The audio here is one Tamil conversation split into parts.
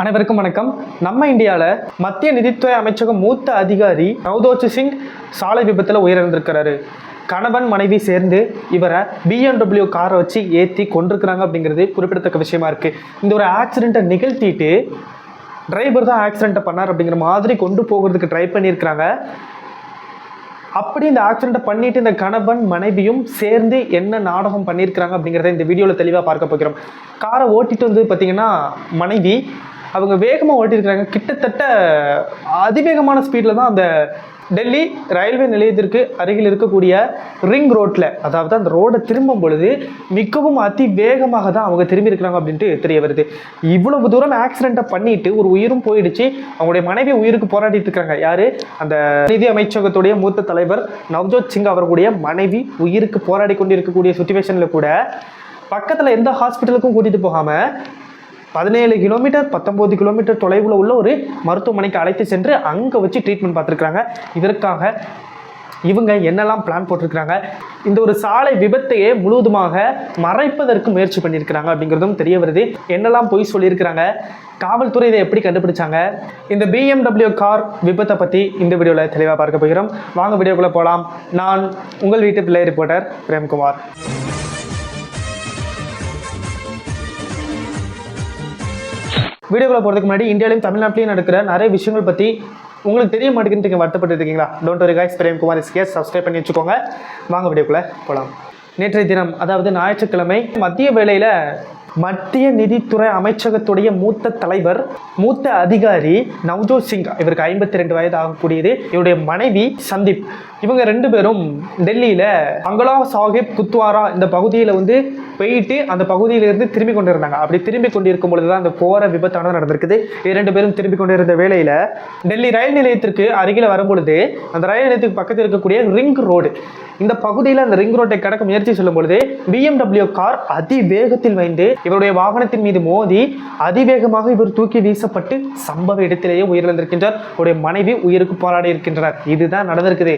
அனைவருக்கும் வணக்கம். நம்ம இந்தியாவில் மத்திய நிதித்துறை அமைச்சகம் மூத்த அதிகாரி நவ்தோத் சிங் சாலை விபத்தில் உயிரிழந்திருக்கிறாரு. கணவன் மனைவி சேர்ந்து இவரை பிஎம்டபிள்யூ காரை வச்சு ஏற்றி கொண்டிருக்கிறாங்க அப்படிங்கிறது குறிப்பிடத்தக்க விஷயமா இருக்குது இந்த ஒரு ஆக்சிடெண்ட்டை நிகழ்த்திட்டு டிரைவர் தான் ஆக்சிடெண்ட்டை பண்ணார் அப்படிங்கிற மாதிரி கொண்டு போகிறதுக்கு ட்ரை பண்ணியிருக்கிறாங்க. அப்படி இந்த ஆக்சிடெண்ட்டை பண்ணிட்டு இந்த கணவன் மனைவியும் சேர்ந்து என்ன நாடகம் பண்ணியிருக்கிறாங்க அப்படிங்கிறத இந்த வீடியோவில் தெளிவாக பார்க்க போகிறோம். காரை ஓட்டிட்டு வந்து பார்த்தீங்கன்னா மனைவி அவங்க வேகமாக ஓட்டியிருக்கிறாங்க. கிட்டத்தட்ட அதிவேகமான ஸ்பீடில் தான் அந்த டெல்லி ரயில்வே நிலையத்திற்கு அருகில் இருக்கக்கூடிய ரிங் ரோட்டில் அதாவது அந்த ரோடை திரும்பும் பொழுது மிகவும் அதி வேகமாக தான் அவங்க திரும்பி இருக்கிறாங்க அப்படின்ட்டு தெரிய வருது. இவ்வளவு தூரம் ஆக்சிடெண்ட்டை பண்ணிட்டு ஒரு உயிரும் போயிடுச்சு. அவங்களுடைய மனைவி உயிருக்கு போராடிட்டு இருக்காங்க. யாரு? அந்த நிதி அமைச்சகத்துடைய மூத்த தலைவர் நவ்ஜோத் சிங் அவர்களுடைய மனைவி உயிருக்கு போராடி கொண்டிருக்கக்கூடிய சுச்சுவேஷனில் கூட பக்கத்தில் எந்த ஹாஸ்பிட்டலுக்கும் கூட்டிகிட்டு போகாமல் பதினேழு கிலோமீட்டர் பத்தொம்போது கிலோமீட்டர் தொலைவில் உள்ள ஒரு மருத்துவமனைக்கு அழைத்து சென்று அங்கே வச்சு ட்ரீட்மெண்ட் பார்த்துருக்குறாங்க. இதற்காக இவங்க என்னெல்லாம் பிளான் போட்டிருக்கிறாங்க? இந்த ஒரு சாலை விபத்தையே முழுவதுமாக மறைப்பதற்கு முயற்சி பண்ணியிருக்கிறாங்க அப்படிங்கிறதும் தெரிய வருது. என்னெல்லாம் பொய் சொல்லியிருக்கிறாங்க? காவல்துறை இதை எப்படி கண்டுபிடிச்சாங்க? இந்த பிஎம்டபிள்யூ கார் விபத்தை பற்றி இந்த வீடியோவில் தெளிவாக பார்க்க போகிறோம். வாங்க வீடியோக்குள்ளே போகலாம் நான் உங்கள் வீட்டு பிள்ளை ரிப்போர்ட்டர் பிரேம்குமார். வீடியோக்குள்ளே போகிறதுக்கு முன்னாடி இந்தியாவிலையும் தமிழ்நாட்டிலையும் நடக்கிற நிறைய விஷயங்கள் பற்றி உங்களுக்கு தெரிய மாட்டேங்குன்னு நீங்கள் வருத்தப்பட்டு இருக்கீங்களா don't worry guys Premkumar எஸ்கேஸ் subscribe பண்ணி வச்சுக்கோங்க. வாங்க வீடியோக்குள்ளே போகலாம் நேற்றைய தினம் அதாவது ஞாயிற்றுக்கிழமை மத்திய வேளையில் மத்திய நிதித்துறை அமைச்சகத்துடைய மூத்த தலைவர் மூத்த அதிகாரி நவ்ஜோத் சிங் இவருக்கு ஐம்பத்தி ரெண்டு வயது ஆகக்கூடியது. இவருடைய மனைவி சந்தீப். இவங்க ரெண்டு பேரும் டெல்லியில் அங்கலா சாஹிப் குத்வாரா இந்த பகுதியில் வந்து போயிட்டு அந்த பகுதியிலிருந்து திரும்பி கொண்டு இருந்தாங்க அப்படி திரும்பி கொண்டிருக்கும் பொழுது தான் அந்த கோர விபத்தானது நடந்திருக்குது. இரண்டு பேரும் திரும்பி கொண்டிருந்த வேளையில் டெல்லி ரயில் நிலையத்திற்கு அருகில் வரும்பொழுது அந்த ரயில் நிலையத்துக்கு பக்கத்தில் இருக்கக்கூடிய ரிங் ரோடு இந்த பகுதியில் அந்த ரிங் ரோட்டை கடக்க முயற்சி சொல்லும் பொழுது பிஎம்டபிள்யூ கார் அதிவேகத்தில் வைந்து இவருடைய வாகனத்தின் மீது மோதி அதிவேகமாக இவர் தூக்கி வீசப்பட்டு சம்பவ இடத்திலேயே உயிரிழந்திருக்கின்றார். அவருடைய மனைவி உயிருக்கு போராடி இருக்கின்றனர் இதுதான் நடந்திருக்குது.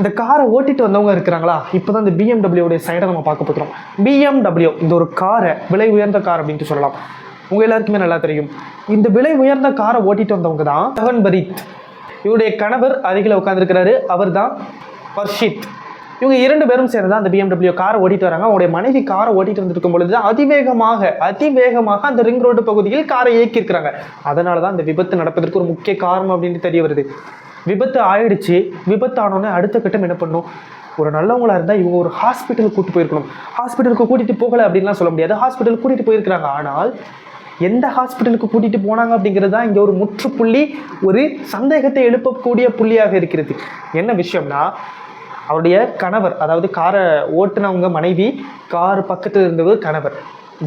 இந்த காரை ஓட்டிட்டு வந்தவங்க இருக்கிறாங்களா? இப்போ தான் இந்த பிஎம்டபிள்யூடைய சைடை நம்ம பார்க்க போகிறோம். பிஎம்டபிள்யூ இந்த ஒரு காரை விலை உயர்ந்த கார் அப்படின்ட்டு சொல்லலாம். உங்கள் எல்லாருக்குமே நல்லா தெரியும். இந்த விலை உயர்ந்த காரை ஓட்டிட்டு வந்தவங்க தான் தவன் பரீத் இவருடைய கணவர் அருகில் உட்காந்துருக்கிறாரு அவர் தான் பர்ஷித் இவங்க இரண்டு பேரும் சேர்ந்து அந்த பிஎம்டபிள்யூ காரை ஓட்டிட்டு வராங்க. அவங்களுடைய மனைவி காரை ஓட்டிட்டு வந்துருக்கும் பொழுது அதிவேகமாக அதிவேகமாக அந்த ரிங் ரோடு பகுதியில் காரை இயக்கியிருக்கிறாங்க. அதனால தான் இந்த விபத்து நடப்பதற்கு ஒரு முக்கிய காரணம் அப்படின்னு தெரிய வருது. விபத்து ஆயிடுச்சு. விபத்து அடுத்த கட்டம் என்ன பண்ணும்? ஒரு நல்லவங்களாக இருந்தால் இவங்க ஒரு ஹாஸ்பிட்டலுக்கு கூட்டு போயிருக்கணும். ஹாஸ்பிட்டலுக்கு கூட்டிகிட்டு போகலை அப்படின்லாம் சொல்ல முடியாது. ஹாஸ்பிட்டலுக்கு கூட்டிகிட்டு போயிருக்கிறாங்க. ஆனால் எந்த ஹாஸ்பிட்டலுக்கு கூட்டிகிட்டு போனாங்க அப்படிங்கிறது தான் இங்கே ஒரு முற்றுப்புள்ளி ஒரு சந்தேகத்தை எழுப்பக்கூடிய புள்ளியாக இருக்கிறது. என்ன விஷயம்னா அவருடைய கணவர் அதாவது காரை ஓட்டுனவங்க மனைவி கார் பக்கத்தில் இருந்தவர் கணவர்.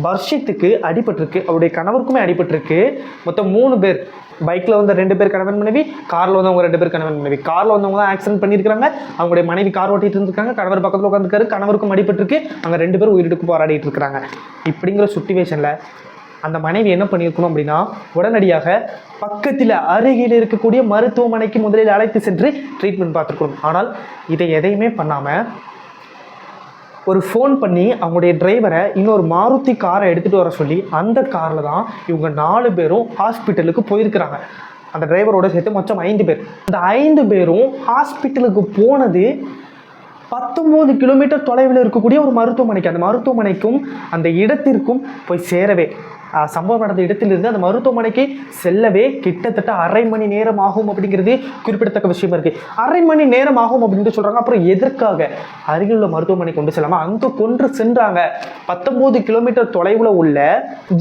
பர்ஷித்துக்கு அடிபட்டிருக்கு. அவருடைய கணவருக்குமே அடிபட்டிருக்கு. மொத்தம் மூணு பேர். பைக்கில் வந்த ரெண்டு பேர் கணவன் மனைவி காரில் வந்தவங்க ரெண்டு பேர் கணவன் மனைவி. காரில் வந்தவங்க தான் ஆக்சிடென்ட் பண்ணியிருக்காங்க அவங்களுடைய மனைவி கார் ஓட்டிட்டு இருந்திருக்காங்க. கணவர் பக்கத்தில் உட்காந்துருக்காரு கணவருக்கும் அடிபட்டிருக்கு. அங்கே ரெண்டு பேரும் உயிரிழப்பு போராடிட்டு இருக்காங்க இப்படிங்கிற சுச்சுவேஷனில் அந்த மனைவி என்ன பண்ணியிருக்கணும் அப்படின்னா உடனடியாக பக்கத்தில் அருகில் இருக்கக்கூடிய மருத்துவமனைக்கு முதலில் அழைத்து சென்று ட்ரீட்மெண்ட் பார்த்துருக்கணும். ஆனால் இதை எதையுமே பண்ணாமல் ஒரு ஃபோன் பண்ணி அவங்களுடைய டிரைவரை இன்னொரு மாருதி காரை எடுத்துகிட்டு வர சொல்லி அந்த காரில் தான் இவங்க நாலு பேரும் ஹாஸ்பிட்டலுக்கு போயிருக்கிறாங்க. அந்த டிரைவரோட சேர்த்து மொத்தம் ஐந்து பேர். அந்த ஐந்து பேரும் ஹாஸ்பிட்டலுக்கு போனது பத்தொம்போது கிலோமீட்டர் தொலைவில் இருக்கக்கூடிய ஒரு மருத்துவமனைக்கு. அந்த மருத்துவமனைக்கும் அந்த இடத்திற்கும் போய் சேரவே. சம்பவம் நடந்த இடத்திலிருந்து அந்த மருத்துவமனைக்கு செல்லவே கிட்டத்தட்ட அரை மணி நேரம் ஆகும் அப்படிங்கிறது குறிப்பிடத்தக்க விஷயமா இருக்கு. அரை மணி நேரம் ஆகும் அப்படின்ட்டு சொல்றாங்க. அப்புறம் எதற்காக? அருகில் உள்ள மருத்துவமனை கொண்டு செல்லாமல் அங்கே கொன்று சென்றாங்க. பத்தொன்பது கிலோமீட்டர் தொலைவில் உள்ள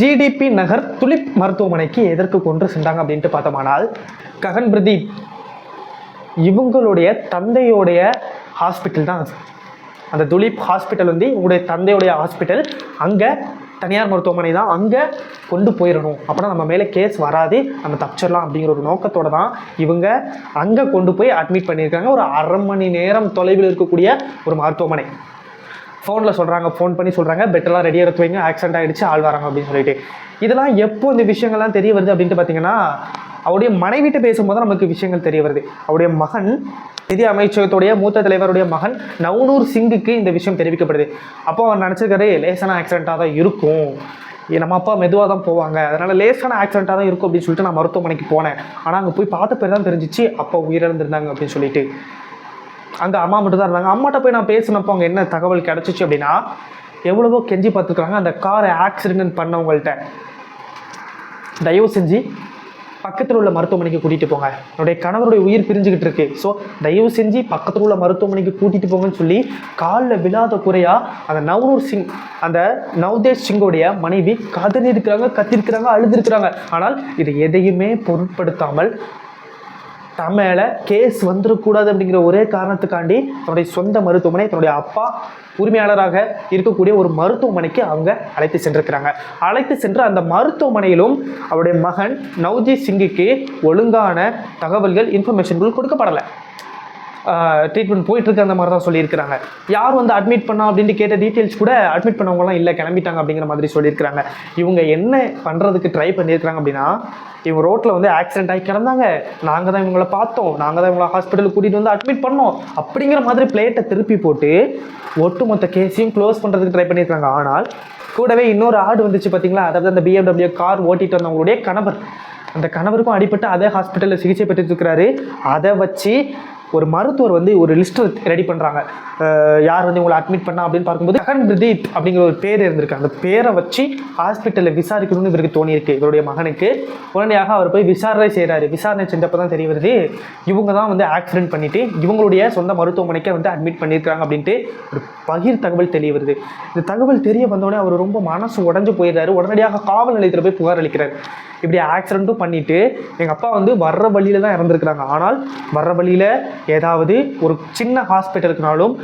ஜிடிபி நகர் துலிப் மருத்துவமனைக்கு எதற்கு கொன்று சென்றாங்க அப்படின்ட்டு பார்த்தோமானால் ககன் பிரதீப் இவங்களுடைய தந்தையோடைய ஹாஸ்பிட்டல் தான் அந்த துலீப் ஹாஸ்பிட்டல் வந்து உங்களுடைய தந்தையுடைய ஹாஸ்பிட்டல். அங்கே தனியார் மருத்துவமனை தான் அங்கே கொண்டு போயிடணும் அப்போனா நம்ம மேலே கேஸ் வராது. நம்ம தப்பிச்சிடலாம் அப்படிங்கிற ஒரு நோக்கத்தோடு தான் இவங்க அங்கே கொண்டு போய் அட்மிட் பண்ணியிருக்காங்க. ஒரு அரை மணி நேரம் தொலைவில் இருக்கக்கூடிய ஒரு மருத்துவமனை. ஃபோனில் சொல்கிறாங்க ஃபோன் பண்ணி சொல்கிறாங்க பெட்டெல்லாம் ரெடி எடுத்து வைங்க. ஆக்சிடென்ட் ஆகிடுச்சு ஆள் வராங்க அப்படின்னு சொல்லிட்டு. இதெல்லாம் எப்போ இந்த விஷயங்கள்லாம் தெரிய வருது அப்படின்ட்டு பார்த்தீங்கன்னா அவருடைய மனைவிட்டு பேசும்போது நமக்கு விஷயங்கள் தெரிய வருது. அவருடைய மகன் நிதி அமைச்சகத்துடைய மூத்த தலைவருடைய மகன் நவ்னூர் சிங்குக்கு இந்த விஷயம் தெரிவிக்கப்படுது. அப்போ அவர் நினச்சிருக்காரு லேசான ஆக்சிடெண்ட்டாக தான் இருக்கும். நம்ம அப்பா மெதுவாக தான் போவாங்க. அதனால் லேசான ஆக்சிடெண்ட்டாக தான் இருக்கும் அப்படின்னு சொல்லிட்டு நான் மருத்துவமனைக்கு போனேன். ஆனால் அங்கே போய் பார்த்த பேர் தான் தெரிஞ்சிச்சு அப்பா உயிரிழந்திருந்தாங்க அப்படின்னு சொல்லிட்டு. அங்கே அம்மா மட்டும் தான் இருந்தாங்க. அம்மாட்ட போய் நான் பேசினப்போ அங்கே என்ன தகவல் கிடச்சிச்சு அப்படின்னா எவ்வளவோ கெஞ்சி பார்த்துருக்காங்க அந்த காரை ஆக்சிடென்ட் பண்ணவங்கள்ட்ட. தயவு செஞ்சு பக்கத்தில் உள்ள மருத்துவமனைக்கு கூட்டிகிட்டு போங்க. என்னுடைய கணவருடைய உயிர் பிரிஞ்சுக்கிட்டு இருக்கு. ஸோ தயவு செஞ்சு பக்கத்தில் உள்ள மருத்துவமனைக்கு கூட்டிகிட்டு போங்கன்னு சொல்லி காலில் விழாத குறையா அந்த நவ்னூர் சிங் அந்த நவ்தேஷ் சிங்கோடைய மனைவி கதறியிருக்கிறாங்க கத்திருக்கிறாங்க அழுதுருக்கிறாங்க. ஆனால் இது எதையுமே பொருட்படுத்தாமல் தன் மேலே கேஸ் வந்துடக்கூடாது அப்படிங்கிற ஒரே காரணத்துக்காண்டி தன்னுடைய சொந்த மருத்துவமனை தன்னுடைய அப்பா உரிமையாளராக இருக்கக்கூடிய ஒரு மருத்துவமனைக்கு அவங்க அழைத்து சென்றிருக்கிறாங்க. அழைத்து சென்று அந்த மருத்துவமனையிலும் அவருடைய மகன் நவ்ஜி சிங்குக்கு ஒழுங்கான தகவல்கள் இன்ஃபர்மேஷன்கள் கொடுக்கப்படலை. ட்ரீட்மெண்ட் போயிட்டு இருக்க அந்த மாதிரி தான் சொல்லியிருக்கிறாங்க. யார் வந்து அட்மிட் பண்ணா அப்படின்ட்டு கேட்ட டீட்டெயில்ஸ் கூட அட்மிட் பண்ணவங்களாம் இல்லை கிளம்பிட்டாங்க அப்படிங்கிற மாதிரி சொல்லியிருக்கிறாங்க. இவங்க என்ன பண்ணுறதுக்கு ட்ரை பண்ணியிருக்கிறாங்க அப்படின்னா இவங்க ரோட்டில் வந்து ஆக்சிடென்ட் ஆகி கிடந்தாங்க. நாங்கள் தான் இவங்கள பார்த்தோம். நாங்கள் தான் இவங்கள ஹாஸ்பிட்டலுக்கு கூட்டிகிட்டு வந்து அட்மிட் பண்ணோம். அப்படிங்கிற மாதிரி பிளேட்டை திருப்பி போட்டு ஒட்டுமொத்த கேஸையும் க்ளோஸ் பண்ணுறதுக்கு ட்ரை பண்ணியிருக்காங்க ஆனால் கூடவே இன்னொரு ஆடு வந்துச்சு பார்த்தீங்களா அதாவது அந்த பிஎம்டபிள்யூ கார் ஓட்டிட்டு வந்தவங்களுடைய கணவர். அந்த கணவருக்கும் அடிபட்டு அதே ஹாஸ்பிட்டலில் சிகிச்சை பெற்றுட்டு இருக்கிறாரு. அதை வச்சு ஒரு மருத்துவர் வந்து ஒரு லிஸ்ட் ரெடி பண்ணுறாங்க யார் வந்து உங்களை அட்மிட் பண்ணா அப்படின்னு பார்க்கும்போது மகன் பிரதீப் அப்படிங்கிற ஒரு பேர் இருந்திருக்கு. அந்த பேரை வச்சு ஹாஸ்பிட்டலில் விசாரிக்கணும்னு இவருக்கு தோணியிருக்கு இவருடைய மகனுக்கு. உடனடியாக அவர் போய் விசாரணை செய்கிறாரு விசாரணை செஞ்சப்போ தான் தெரிய வருது இவங்க தான் வந்து ஆக்சிடென்ட் பண்ணிவிட்டு இவங்களுடைய சொந்த மருத்துவமனைக்கு வந்து அட்மிட் பண்ணியிருக்காங்க அப்படின்ட்டு ஒரு பகிர் தகவல் தெரிய வருது. இந்த தகவல் தெரிய வந்தோடனே அவர் ரொம்ப மனசு உடஞ்சு போயிடுறாரு. உடனடியாக காவல் நிலையத்தில் போய் புகார் அளிக்கிறார். இப்படி ஆக்சிடெண்ட்டும் பண்ணிட்டு எங்கள் அப்பா வந்து வர்ற வழியில் தான் இறந்துருக்குறாங்க. ஆனால் வர்ற வழியில் ஏதாவது ஒரு சின்ன ஹாஸ்பிட்டலுக்குனாலும்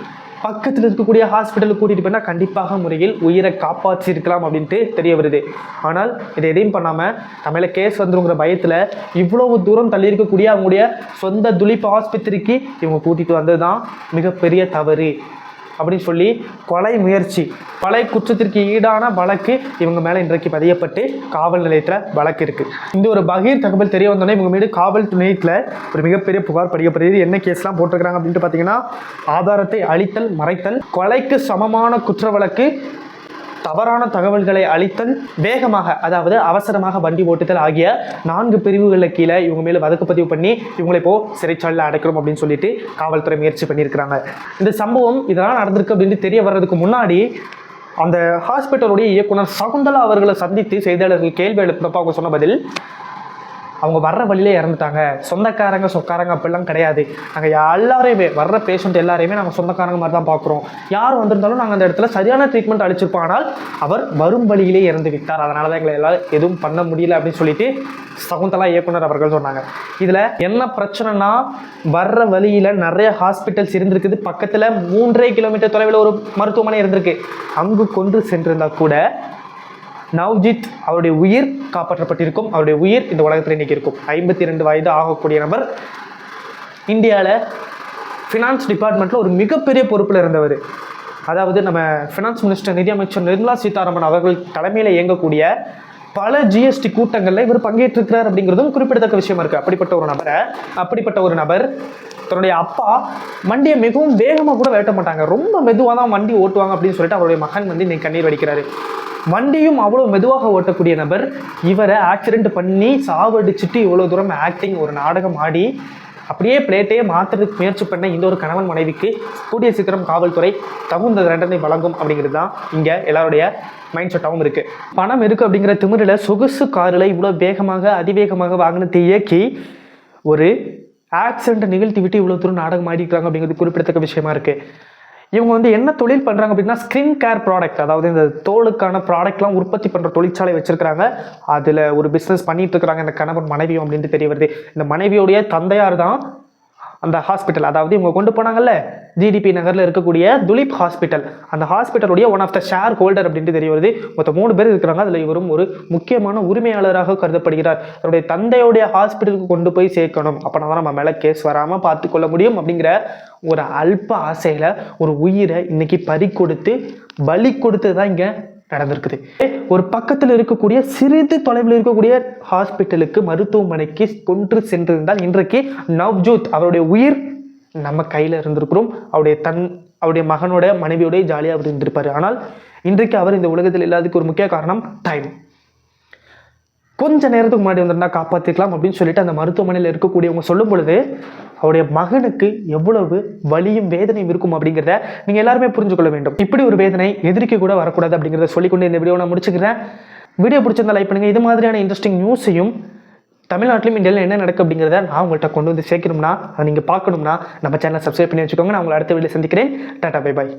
பக்கத்தில் இருக்கக்கூடிய ஹாஸ்பிட்டலுக்கு கூட்டிகிட்டு போனால் கண்டிப்பாக முறையில் உயிரை காப்பாற்றிருக்கலாம் அப்படின்ட்டு தெரிய வருது. ஆனால் இதை எதையும் பண்ணாமல் தமிழ கேஸ் வந்துருங்கிற பயத்தில் இவ்வளவு தூரம் தள்ளி இருக்கக்கூடிய அவங்களுடைய சொந்த துளிப்பு ஆஸ்பத்திரிக்கு இவங்க கூட்டிகிட்டு வந்தது தான் மிகப்பெரிய தவறு. அப்படின்னு சொல்லி கொலை முயற்சி கொலை குற்றத்திற்கு ஈடான வழக்கு இவங்க மேலே இன்றைக்கு பதியப்பட்டு காவல் நிலையத்தில் வழக்கு இருக்குது இந்த ஒரு பகீர் தகவல் தெரிய வந்தோடனே இவங்க மீது காவல் துணையத்தில் ஒரு மிகப்பெரிய புகார் படிக்கப்படுகிறது என்ன கேஸ்லாம் போட்டிருக்கிறாங்க அப்படின்ட்டு பார்த்தீங்கன்னா ஆதாரத்தை அழித்தல் மறைத்தல் கொலைக்கு சமமான குற்ற வழக்கு தவறான தகவல்களை அளித்தல் வேகமாக அதாவது அவசரமாக வண்டி ஓட்டுதல் ஆகிய நான்கு பிரிவுகளில் கீழே இவங்க மேலே வழக்கு பதிவு பண்ணி இவங்களை இப்போ சிறைச்சாலையில் அடைக்கிறோம் அப்படின்னு சொல்லிட்டு காவல்துறை முயற்சி பண்ணியிருக்கிறாங்க. இந்த சம்பவம் இதெல்லாம் நடந்திருக்கு அப்படின்னு தெரிய வர்றதுக்கு முன்னாடி அந்த ஹாஸ்பிட்டலுடைய இயக்குனர் சகுந்தலா அவர்களை சந்தித்து செய்தியாளர்கள் கேள்வி எழுப்பினப்ப அவங்க சொன்ன பதில் அவங்க வர்ற வழியிலே இறந்துட்டாங்க. சொந்தக்காரங்க சொக்காரங்க அப்படிலாம் கிடையாது. நாங்கள் எல்லாரையுமே வர்ற பேஷண்ட் எல்லாரையுமே நாங்கள் சொந்தக்காரங்க மாதிரி தான் பார்க்குறோம். யார் வந்திருந்தாலும் நாங்கள் அந்த இடத்துல சரியான ட்ரீட்மெண்ட் அளிச்சிருப்போம். ஆனால் அவர் வரும் வழியிலே இறந்து விட்டார். அதனால தான் எங்களை எல்லாம் எதுவும் பண்ண முடியல அப்படின்னு சொல்லிட்டு சகுந்தலா இயக்குனர் அவர்கள் சொன்னாங்க. இதில் என்ன பிரச்சனைனா வர்ற வழியில் நிறைய ஹாஸ்பிட்டல்ஸ் இருந்திருக்குது. பக்கத்தில் மூன்றே கிலோமீட்டர் தொலைவில் ஒரு மருத்துவமனை இருந்திருக்கு. அங்கு கொண்டு சென்றிருந்தால் கூட நவ்ஜித் அவருடைய உயிர் காப்பாற்றப்பட்டிருக்கும். அவருடைய உயிர் இந்த உலகத்தில் இன்னைக்கு இருக்கும் ஐம்பத்தி ரெண்டு வயது ஆகக்கூடிய நபர். இந்தியாவில் ஃபினான்ஸ் டிபார்ட்மெண்ட்டில் ஒரு மிகப்பெரிய பொறுப்பில் இருந்தவர். அதாவது நம்ம ஃபினான்ஸ் மினிஸ்டர் நிதியமைச்சர் நிர்மலா சீதாராமன் அவர்கள் தலைமையில் இயங்கக்கூடிய பல ஜிஎஸ்டி கூட்டங்களில் இவர் பங்கேற்றிருக்கிறார் அப்படிங்கிறதும் குறிப்பிடத்தக்க விஷயமா இருக்குது அப்படிப்பட்ட ஒரு நபரை அப்படிப்பட்ட ஒரு நபர் தன்னுடைய அப்பா வண்டியை மிகவும் வேகமாக கூட வேட்ட மாட்டாங்க. ரொம்ப மெதுவாக தான் வண்டி ஓட்டுவாங்க அப்படின்னு சொல்லிட்டு அவருடைய மகன் வந்து இன்னைக்கு கண்ணீர் வடிக்கிறாரு. வண்டியும் அவ்வளோ மெதுவாக ஓட்டக்கூடிய நபர் இவரை ஆக்சிடெண்ட் பண்ணி சாவடிச்சுட்டு இவ்வளோ தூரம் ஆக்டிங் ஒரு நாடகம் ஆடி அப்படியே பிளேட்டையே மாற்றுறதுக்கு முயற்சி பண்ண இந்த ஒரு கணவன் மனைவிக்கு கூடிய சீக்கிரம் காவல்துறை தகுந்த தண்டனை வழங்கும் அப்படிங்கிறது தான் இங்கே எல்லாருடைய மைண்ட் செட்டாகவும் இருக்குது பணம் இருக்குது அப்படிங்கிற திமிரில் சொகுசு காரில் இவ்வளோ வேகமாக அதிவேகமாக வாகனத்தை இயக்கி ஒரு ஆக்சிடென்ட் நிகழ்த்தி விட்டு இவ்வளோ தூரம் நாடகம் ஆடிக்கிறாங்க அப்படிங்கிறது குறிப்பிடத்தக்க விஷயமா இருக்குது இவங்க வந்து என்ன தொழில் பண்ணுறாங்க அப்படின்னா ஸ்கின் கேர் ப்ராடக்ட் அதாவது இந்த தோலுக்கான ப்ராடக்ட்லாம் உற்பத்தி பண்ணுற தொழிற்சாலை வச்சிருக்கிறாங்க. அதில் ஒரு பிஸ்னஸ் பண்ணிட்டு இருக்கிறாங்க. இந்த கணவன் மனைவியும் அப்படின்ட்டு தெரிய வருது. இந்த மனைவியோடைய தந்தையார் தான் அந்த ஹாஸ்பிட்டல் அதாவது இவங்க கொண்டு போனாங்கல்ல ஜிடிபி நகரில் இருக்கக்கூடிய துலீப் ஹாஸ்பிட்டல் அந்த ஹாஸ்பிட்டலுடைய one of the share holder அப்படின்ட்டு தெரிய வருது. மொத்தம் மூணு பேர் இருக்கிறாங்க. அதில் இவரும் ஒரு முக்கியமான உரிமையாளராக கருதப்படுகிறார். தன்னுடைய தந்தையுடைய ஹாஸ்பிட்டலுக்கு கொண்டு போய் சேர்க்கணும். அப்போனா தான் நம்ம மேலே கேஸ் வராமல் பார்த்துக்கொள்ள முடியும் அப்படிங்கிற ஒரு அல்ப ஆசையில் ஒரு உயிரை இன்னைக்கு பறி கொடுத்து பலி கொடுத்து தான் இங்கே நடந்திருக்குது. ஒரு பக்கத்தில் இருக்கக்கூடிய சிறிது தொலைவில் இருக்கக்கூடிய ஹாஸ்பிட்டலுக்கு மருத்துவமனைக்கு கொன்று சென்றிருந்தால் இன்றைக்கு நவ்ஜோத் அவருடைய உயிர் நம்ம கையில் இருந்திருக்கிறோம். அவருடைய தன் அவருடைய மகனோட மனைவியோடய ஜாலியாக அவர் இருந்திருப்பார். ஆனால் இன்றைக்கு அவர் இந்த உலகத்தில் இல்லாததுக்கு ஒரு முக்கிய காரணம் டைம் கொஞ்ச நேரத்துக்கு முன்னாடி வந்திருந்தா காப்பாற்றிக்கலாம் அப்படின்னு சொல்லிட்டு அந்த மருத்துவமனையில் இருக்கக்கூடியவங்க சொல்லும் பொழுது அவருடைய மகனுக்கு எவ்வளவு வலியும் வேதனையும் இருக்கும் அப்படிங்கிறத நீங்கள் எல்லாருமே புரிஞ்சு கொள்ள வேண்டும். இப்படி ஒரு வேதனை எதிர்க்க கூட வரக்கூடாது அப்படிங்கிறத சொல்லிக்கொண்டு இந்த வீடியோ நான் முடிச்சுக்கிறேன். வீடியோ பிடிச்சிருந்தா லைக் பண்ணுங்கள் இது மாதிரியான இன்ட்ரெஸ்டிங் நியூஸையும் தமிழ்நாட்டிலும் இந்தியாவில் என்ன நடக்கு அப்படிங்கிறத நான் உங்கள்கிட்ட கொண்டு வந்து சேர்க்கணும்னா அதை நீங்கள் பார்க்கணும்னா நம்ம சேனலை சப்ஸ்கிரைப் பண்ணி வச்சுக்கோங்க. நான் உங்களை அடுத்த வீடியோ சந்திக்கிறேன். Tata bye bye